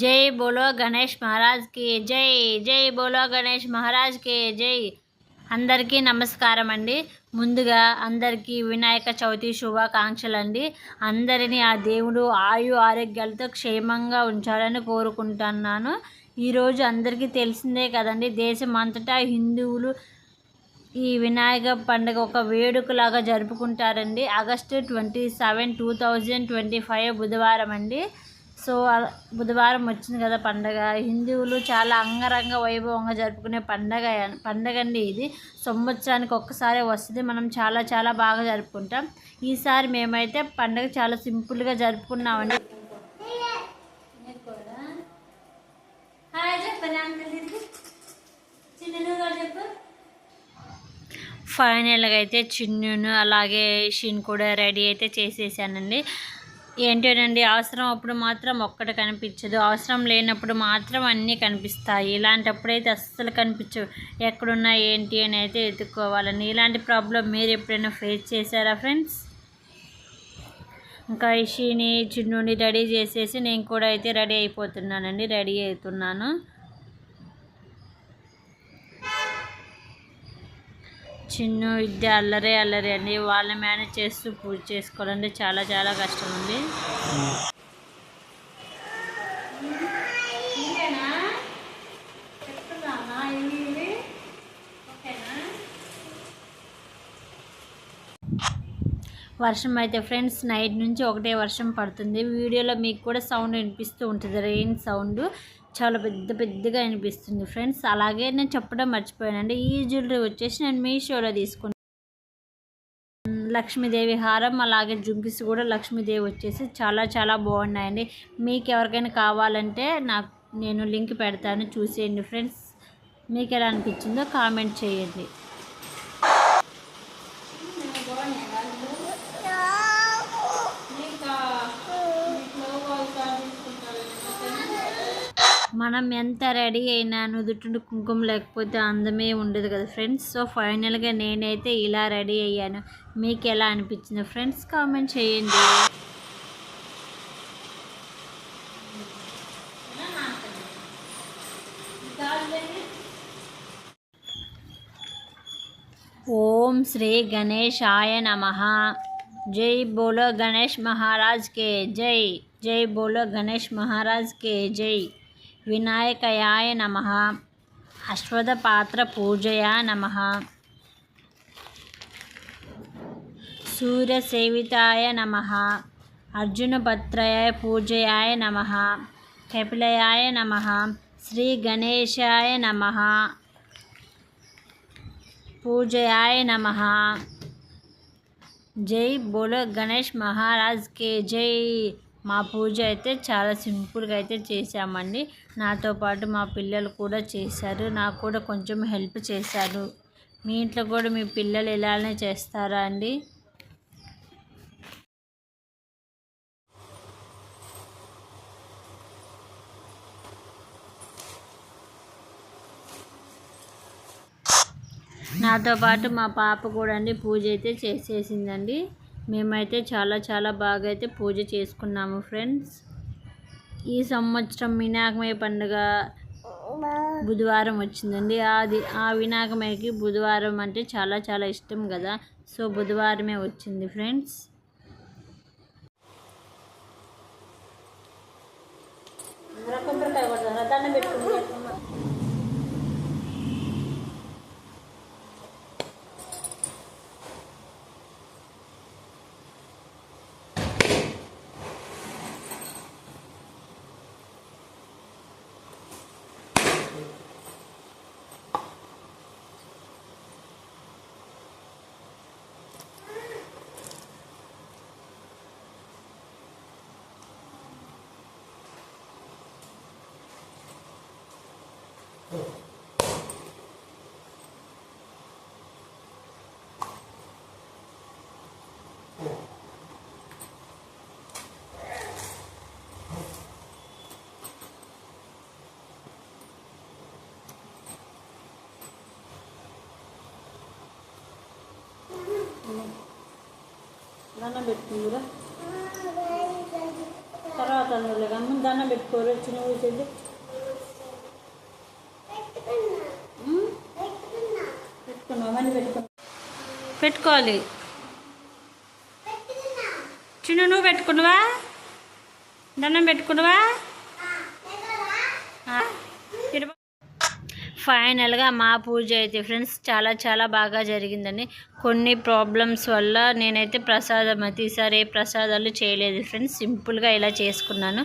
జై బోలో గణేష్ మహారాజ్కి జై జై బోలో గణేష్ మహారాజ్కి జై అందరికీ నమస్కారం అండి. ముందుగా అందరికీ వినాయక చవితి శుభాకాంక్షలు అండి. అందరినీ ఆ దేవుడు ఆయు ఆరోగ్యాలతో క్షేమంగా ఉంచాలని కోరుకుంటున్నాను. ఈరోజు అందరికీ తెలిసిందే కదండి దేశం అంతటా హిందువులు ఈ వినాయక పండుగ ఒక వేడుకలాగా జరుపుకుంటారండి. August twenty seven two thousand twenty five బుధవారం అండి. సో బుధవారం వచ్చింది కదా పండగ. హిందువులు చాలా అంగరంగ వైభవంగా జరుపుకునే పండగ పండగ అండి ఇది. సంవత్సరానికి ఒక్కసారి వస్తుంది. మనం చాలా చాలా బాగా జరుపుకుంటాం. ఈసారి మేమైతే పండగ చాలా సింపుల్గా జరుపుకున్నామండి. ఫైనల్గా అయితే చిన్నును అలాగే షిన్ కూడా రెడీ అయితే చేసేసానండి. ఏంటేనండి అవసరం అప్పుడు మాత్రం ఒక్కటి కనిపించదు. అవసరం లేనప్పుడు మాత్రం అన్నీ కనిపిస్తాయి. ఇలాంటప్పుడు అయితే అస్సలు కనిపించవు. ఎక్కడున్నా ఏంటి అని అయితే ఎత్తుక్కోవాలని ఇలాంటి ప్రాబ్లం మీరు ఎప్పుడైనా ఫేస్ చేశారా ఫ్రెండ్స్? ఇంకా ఇషిని చిన్నుని రెడీ చేసేసి నేను కూడా అయితే రెడీ అయిపోతున్నానండి. రెడీ అవుతున్నాను. చిన్న విద్య అల్లరే అల్లరి అండి. వాళ్ళని మేనేజ్ చేస్తూ పూజ చేసుకోవాలంటే చాలా చాలా కష్టం ఉంది వర్షం అయితే ఫ్రెండ్స్ నైట్ నుంచి ఒకటే వర్షం పడుతుంది. వీడియోలో మీకు కూడా సౌండ్ వినిపిస్తూ ఉంటుంది. రెయిన్ సౌండ్ చాలా పెద్ద పెద్దగా అనిపిస్తుంది ఫ్రెండ్స్. అలాగే నేను చెప్పడం మర్చిపోయానండి. ఈ జ్యువెలరీ వచ్చేసి నేను మీషోలో తీసుకున్నాను లక్ష్మీదేవి హారం అలాగే జుంకిస్ కూడా లక్ష్మీదేవి వచ్చేసి చాలా చాలా బాగున్నాయండి. మీకు ఎవరికైనా కావాలంటే నాకు నేను లింక్ పెడతాను. చూసేయండి ఫ్రెండ్స్. మీకు ఎలా అనిపించిందో కామెంట్ చేయండి. మనం ఎంత రెడీ అయినా నుదుటి కుంకుమ లేకపోతే అందమే ఉండదు కదా ఫ్రెండ్స్. సో ఫైనల్గా నేనైతే ఇలా రెడీ అయ్యాను. మీకు ఎలా అనిపించింది ఫ్రెండ్స్ కామెంట్ చేయండి. ఓం శ్రీ గణేశాయ నమ. జై బోలో గణేష్ మహారాజ్ కే జై. జై బోలో గణేష్ మహారాజ్ కే జై. వినాయకయాయ నమ అశ్వథపాత్ర పూజయా నమ సూర్యసేవితాయ నమ అర్జునపత్రయాయ పూజయాయ నమ కపిలయాయ నమ శ్రీ గణేశాయ నమ పూజయాయ నమ జై బోలో గణేష్ మహారాజ్ కే జై మా పూజ అయితే చాలా సింపుల్గా అయితే చేసామండి నాతో పాటు మా పిల్లలు కూడా చేశారు. నాకు కూడా కొంచెం హెల్ప్ చేశారు. మీ ఇంట్లో కూడా మీ పిల్లలు ఇలానే చేస్తారా అండి? నాతో పాటు మా పాప కూడా అండి పూజ అయితే చేసేసిందండి. మేమైతే చాలా చాలా బాగా అయితే పూజ చేసుకున్నాము ఫ్రెండ్స్. ఈ సంవత్సరం వినాయకమయ్య పండుగ బుధవారం వచ్చిందండి. అది ఆ వినాయకమయ్యకి బుధవారం అంటే చాలా చాలా ఇష్టం కదా. సో బుధవారమే వచ్చింది ఫ్రెండ్స్. దండం దండం పెట్టుకుందిరా. తర్వాత అందులో దండం పెట్టుకోరు నువ్వు చెల్లి పెట్టుకున్నావు? మళ్ళీ పెట్టుకున్నావు పెట్టుకోవాలి. చిన్న నువ్వు పెట్టుకున్నావా? దండం పెట్టుకున్నావా ఆ? ఇటు- ఫైనల్గా మా పూజ అయితే ఫ్రెండ్స్ చాలా చాలా బాగా జరిగిందండి. కొన్ని ప్రాబ్లమ్స్ వల్ల నేనైతే ప్రసాదం అయితే ఈసారి ఏ ప్రసాదాలు చేయలేదు ఫ్రెండ్స్. సింపుల్గా ఇలా చేసుకున్నాను.